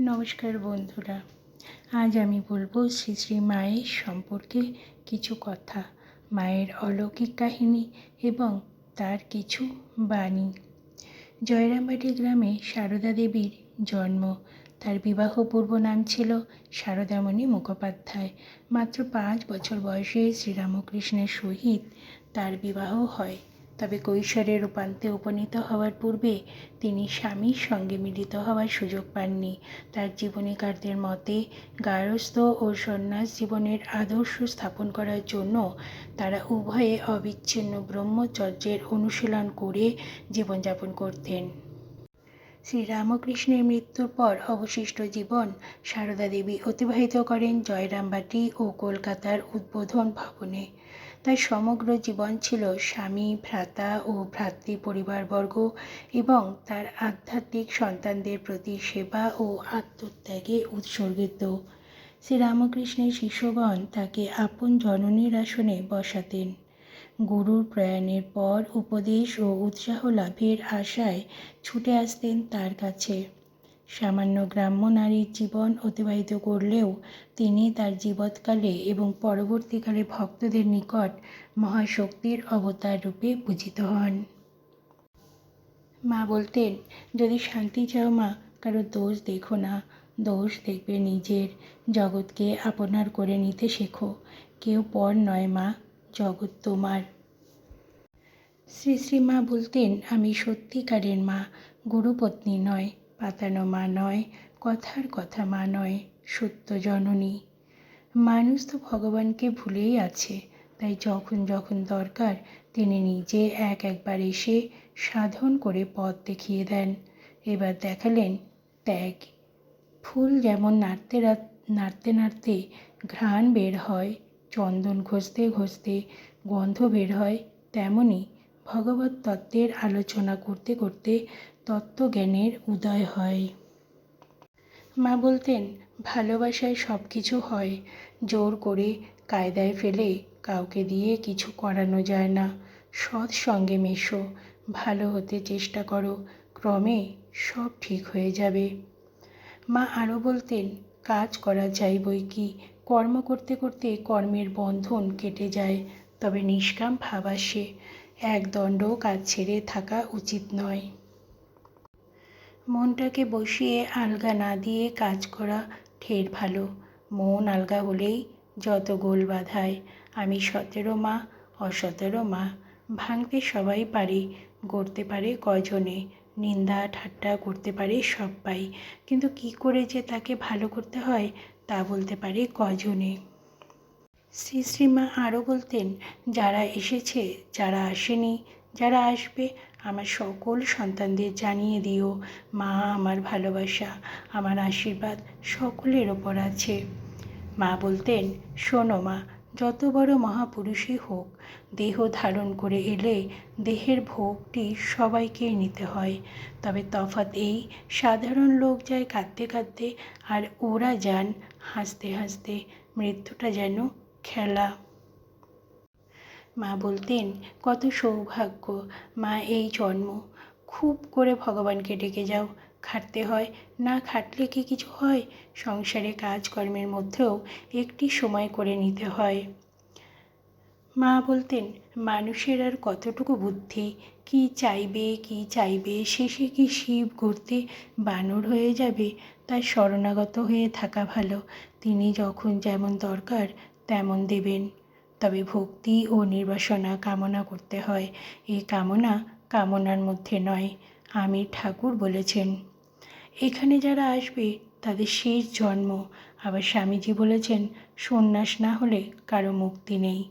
নমস্কার বন্ধুরা। আজ আমি বলব শ্রী শ্রী মায়ের সম্পর্কে কিছু কথা, মায়ের অলৌকিক কাহিনী এবং তার কিছু বাণী। জয়রামবাটি গ্রামে সারদা দেবীর জন্ম। তার বিবাহ পূর্ব নাম ছিল সারদামণি মুখোপাধ্যায়। মাত্র পাঁচ বছর বয়সে শ্রীরামকৃষ্ণের সহিত তার বিবাহ হয়। তবে কৈশোরের রূপান্তে উপনীত হওয়ার পূর্বে তিনি স্বামীর সঙ্গে মিলিত হওয়ার সুযোগ পাননি। তার জীবনীকারদের মতে গার্হস্থ ও সন্ন্যাস জীবনের আদর্শ স্থাপন করার জন্য তারা উভয়ে অবিচ্ছিন্ন ব্রহ্মচর্যের অনুশীলন করে জীবনযাপন করতেন। শ্রীরামকৃষ্ণের মৃত্যুর পর অবশিষ্ট জীবন সারদা দেবী অতিবাহিত করেন জয়রামবাটি ও কলকাতার উদ্বোধন ভবনে। তার সমগ্র জীবন ছিল স্বামী, ভ্রাতা ও ভ্রাতৃ পরিবারবর্গ এবং তার আধ্যাত্মিক সন্তানদের প্রতি সেবা ও আত্মত্যাগে উৎসর্গিত। শ্রীরামকৃষ্ণের শিষ্যগণ তাকে আপন জননীর আসনে বসাতেন। গুরুর প্রয়াণের পর উপদেশ ও উৎসাহ লাভের আশায় ছুটে আসতেন তার কাছে। সামান্য গ্রাম্য নারীর জীবন অতিবাহিত করলেও তিনি তার জীবৎকালে এবং পরবর্তীকালে ভক্তদের নিকট মহাশক্তির অবতার রূপে পূজিত হন। মা বলতেন, যদি শান্তি চাও মা, কারও দোষ দেখো না। দোষ দেখবে নিজের। জগৎকে আপনার করে নিতে শেখো। কেউ পর নয় মা, জগৎ তোমার। শ্রী শ্রী মা বলতেন, আমি সত্যিকারের মা, গুরুপত্নী নয়। পাতানো মা নয় কথার কথা মা নয় সত্য জননী। মানুষ তো ভগবানকে ভুলেই আছে, তাই যখন যখন দরকার তিনি নিজে এক একবার এসে সাধন করে পথ দেখিয়ে দেন। এবার দেখালেন, ত্যাগ। ফুল যেমন নাড়তে নাড়তে নাড়তে ঘ্রাণ বের হয়, চন্দন ঘষতে ঘষতে গন্ধ বের হয় তেমনই ভগবত তত্ত্বের আলোচনা করতে করতে তত্ত্বজ্ঞানের উদয় হয়। মা বলতেন, ভালোবাসায় সব কিছু হয়। জোর করে কায়দায় ফেলে কাউকে দিয়ে কিছু করানো যায় না। সৎ সঙ্গে মেশো, ভালো হতে চেষ্টা করো, ক্রমে সব ঠিক হয়ে যাবে। মা আরও বলতেন, কাজ করা যায় বই কি? কর্ম করতে করতে কর্মের বন্ধন কেটে যায়, তবে নিষ্কাম ভাব আসে। এক দণ্ড কাজ ছেড়ে থাকা উচিত নয়। মনটাকে বসিয়ে আলগা না দিয়ে কাজ করা ঠের ভালো। মন আলগা হলেই যত গোল বাধায়। আমি সতেরো মা, অসতেরো মা। ভাঙতে সবাই পারে, গড়তে পারে কজনে নিন্দা, ঠাট্টা করতে পারে সবাই কিন্তু কি করে যে তাকে ভালো করতে হয়, তা বলতে পারে কজনে শ্রী শ্রীমা আরও বলতেন, যারা এসেছে, যারা আসেনি, যারা আসবে, আমার সকল সন্তানদের জানিয়ে দিও। মা, আমার ভালোবাসা, আমার আশীর্বাদ সকলের ওপর আছে। মা বলতেন, শোনো মা, যত বড় মহাপুরুষই হোক, দেহ ধারণ করে এলে দেহের ভোগটি সবাইকে নিতে হয়। তবে তফাৎ এই, সাধারণ লোক যায় কাঁদতে কাঁদতে, আর ওরা যান হাসতে হাসতে, মৃত্যুটা যেন খেলা। মা বলতেন, কত সৌভাগ্য, মা এই জন্ম। খুব করে ভগবানকে ডেকে যাও। খাটতে হয়, না খাটলে কি কিছু হয়? সংসারে কাজকর্মের মধ্যেও একটি সময় করে নিতে হয়। মা বলতেন, মানুষের আর কতটুকু বুদ্ধি? কি চাইবে কি চাইবে? শেষে কি শিব ঘুরতে বানর হয়ে যাবে? তাই শরণাগত হয়ে থাকা ভালো। তিনি যখন যেমন দরকার তেমন দেবেন। তবে ভক্তি ও নির্বাসনা কামনা করতে হয়। এই কামনা কামনার মধ্যে নয়, আমি ঠাকুর বলেছেন। এখানে যারা আসবে, তাদের শেষ জন্ম। আবার স্বামীজি বলেছেন, সন্ন্যাস না হলে কারও মুক্তি নেই।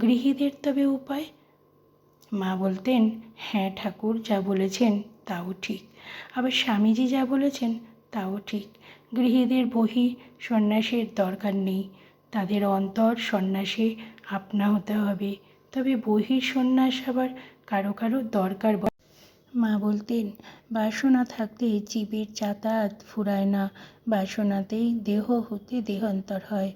গৃহীদের তবে উপায়? মা বলতেন হ্যাঁ ঠাকুর, যা বলেছেন তাও ঠিক। আবার স্বামীজি যা বলেছেন তাও ঠিক। গৃহীদের বহি সন্ন্যাসের দরকার নেই। তাদের অন্তর সন্ন্যাসে আপনা হতে হবে। তবে বহির সন্ন্যাস আবার কারও কারও দরকার মা বলতেন, বাসনা থাকতে জীবের যাতায়াত ফুরায় না। বাসনাতেই দেহ হতে দেহান্তর হয়।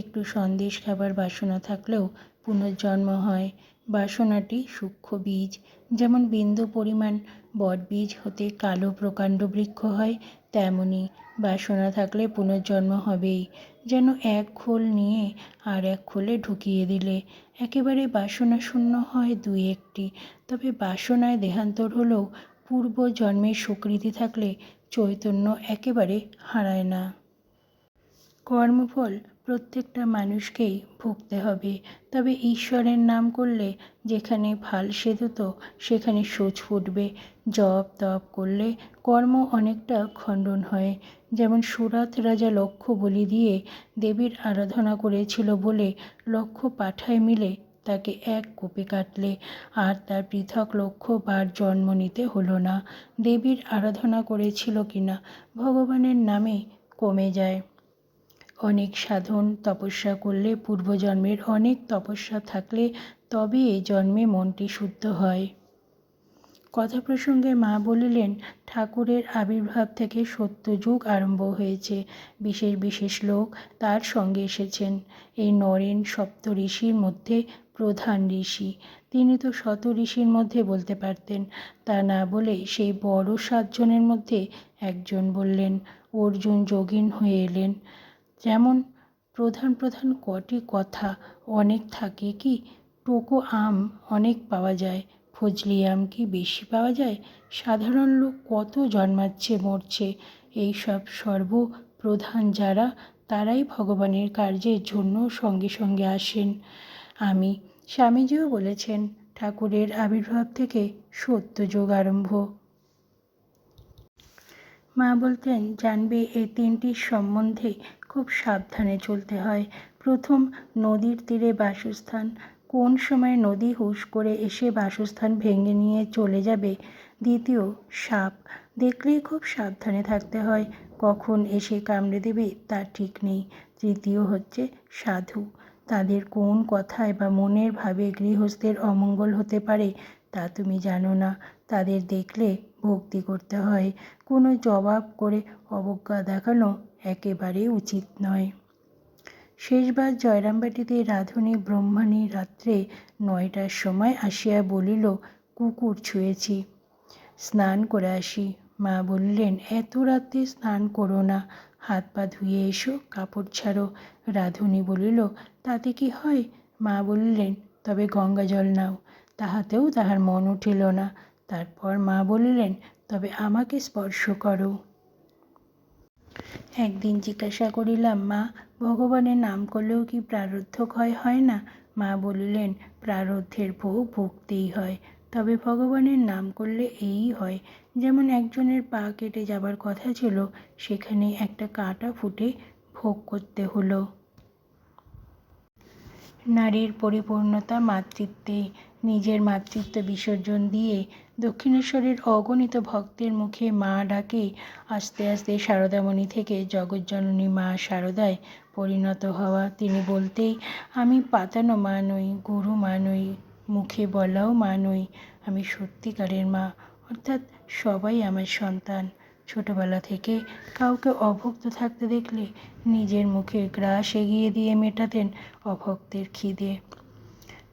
একটু সন্দেশ খাবার বাসনা থাকলেও পুনর্জন্ম হয়। বাসনাটি সূক্ষ্ম বীজ, যেমন বিন্দু পরিমাণ বটবীজ হতে কালো প্রকাণ্ড বৃক্ষ হয় তেমনি বাসনা থাকলে পুনর্জন্ম হবেই। যেন এক খোল নিয়ে আর এক খোলে ঢুকিয়ে দিলে। একেবারে বাসনা শূন্য হয় দুই একটি। তবে বাসনায় দেহান্তর হলেও পূর্ব জন্মের সুকৃতি থাকলে চৈতন্য একেবারে হারায় না। কর্মফল প্রত্যেকটা মানুষকেই ভুগতে হবে। তবে ঈশ্বরের নাম করলে যেখানে ফাল সেধুত, সেখানে সোচ ফুটবে। জপ তপ করলে কর্ম অনেকটা খণ্ডন হয়। যেমন সুরাত রাজা লক্ষ্য বলি দিয়ে দেবীর আরাধনা করেছিল বলে লক্ষ্য পাঠায় মিলে তাকে এক কোপে কাটলে। আর তার পৃথক লক্ষ্য বার জন্ম নিতে হলো না, দেবীর আরাধনা করেছিল কিনা ভগবানের নামে কমে যায়। অনেক সাধন তপস্যা করলে পূর্বজন্মের অনেক তপস্যা থাকলে তবে এ জন্মে মনটি শুদ্ধ হয়। কথা প্রসঙ্গে মা বলিলেন, ঠাকুরের আবির্ভাব থেকে সত্যযুগ আরম্ভ হয়েছে। বিশেষ বিশেষ লোক তার সঙ্গে এসেছেন। এই নরেন সপ্ত ঋষির মধ্যে প্রধান ঋষি। তিনি তো শত ঋষির মধ্যে বলতে পারতেন। তা না বলে সেই বড় সাতজনের মধ্যে একজন বললেন, অর্জুন যোগিন হয়ে এলেন। যেমন প্রধান প্রধান কটি কথা, অনেক থাকে কি? টোকো আম অনেক পাওয়া যায়। ফজলি আম কি বেশি পাওয়া যায়? সাধারণ লোক কত জন্মাচ্ছে, মরছে? এই সব সর্বপ্রধান যারা, তারাই ভগবানের কার্যের জন্য সঙ্গে সঙ্গে আসেন। আমি, স্বামীজিও বলেছেন, ঠাকুরের আবির্ভাব থেকে সত্যযোগ আরম্ভ। মা বলতেন, জানবে এই তিনটির সম্বন্ধে খুব সাবধানে চলতে হয়। প্রথম, নদীর তীরে বাসস্থান কোন সময় নদী হুশ করে এসে বাসস্থান ভেঙে নিয়ে চলে যাবে? দ্বিতীয়, সাপ। দেখলেই খুব সাবধানে থাকতে হয়। কখন এসে কামড়ে দেবে তার ঠিক নেই। তৃতীয় হচ্ছে সাধু। তাদের কোন কথায় বা মনের ভাবে গৃহস্থের অমঙ্গল হতে পারে তা তুমি জানো না। তাদের দেখলে ভক্তি করতে হয়। কোনো জবাব করে অবজ্ঞা দেখানো একেবারেই উচিত নয়। শেষবার জয়রামবাটিতে রাধুনী ব্রহ্মাণী রাত্রে নয়টার সময় আসিয়া বলিল, কুকুর ছুঁয়েছি। স্নান করে আসি। মা বললেন, এত রাত্রে স্নান করো না, হাত পা ধুয়ে এসো, কাপড় ছাড়ো। রাধুনী বলিল, তাতে কি হয়? মা বললেন, তবে গঙ্গা জল নাও। তাহাতেও তাহার মন উঠিল না। তারপর মা বললেন, তবে আমাকে স্পর্শ করো। একদিন জিজ্ঞাসা করিলাম, মা ভগবানের নাম করলেও কি প্রারব্ধ ক্ষয় হয় না? মা বলিলেন প্রারব্ধের ভোগ ভুগতেই হয়। তবে ভগবানের নাম করলে এই হয়। যেমন একজনের পা কেটে যাবার কথা ছিল, সেখানে একটা কাঁটা ফুটে ভোগ করতে হলো। নারীর পরিপূর্ণতা মাতৃত্বে, নিজের মাতৃত্ব বিসর্জন দিয়ে দক্ষিণেশ্বরের অগণিত ভক্তের মুখে মা ডাকে। আস্তে আস্তে সারদামণি থেকে জগজ্জননী মা সারদায় পরিণত হওয়া। তিনি বলতেই, আমি পাতানো মা নই, গুরু মা নই, মুখে বলাও মা নই, আমি সত্যিকারের মা। অর্থাৎ সবাই আমার সন্তান। ছোটবেলা থেকে কাউকে অভক্ত থাকতে দেখলে নিজের মুখে গ্রাস এগিয়ে দিয়ে মেটাতেন অভক্তের খিদে।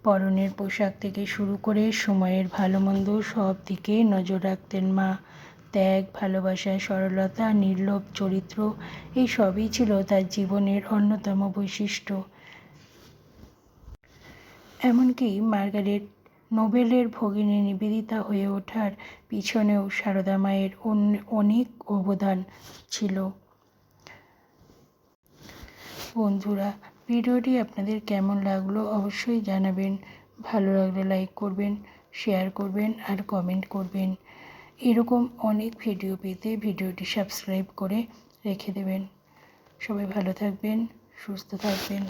পরনের পোশাক থেকে শুরু করে সময়ের ভালো মন্দ সব দিকে নজর রাখতেন মা। ত্যাগ, ভালোবাসা, সরলতা, নির্লোভ চরিত্র, এই সবই ছিল তার জীবনের অন্যতম বৈশিষ্ট্য। এমনকি মার্গারেট নোবেলের ভগিনী নিবেদিতা হয়ে ওঠার পিছনেও সারদা মায়ের অনেক অবদান ছিল। বন্ধুরা ভিডিওটি আপনাদের কেমন লাগল অবশ্যই জানাবেন। ভালো লাগলে লাইক করবেন শেয়ার করবেন আর কমেন্ট করবেন। এরকম অনেক ভিডিও পেতে ভিডিওটি সাবস্ক্রাইব করে রেখে দেবেন। সবাই ভালো থাকবেন, সুস্থ থাকবেন।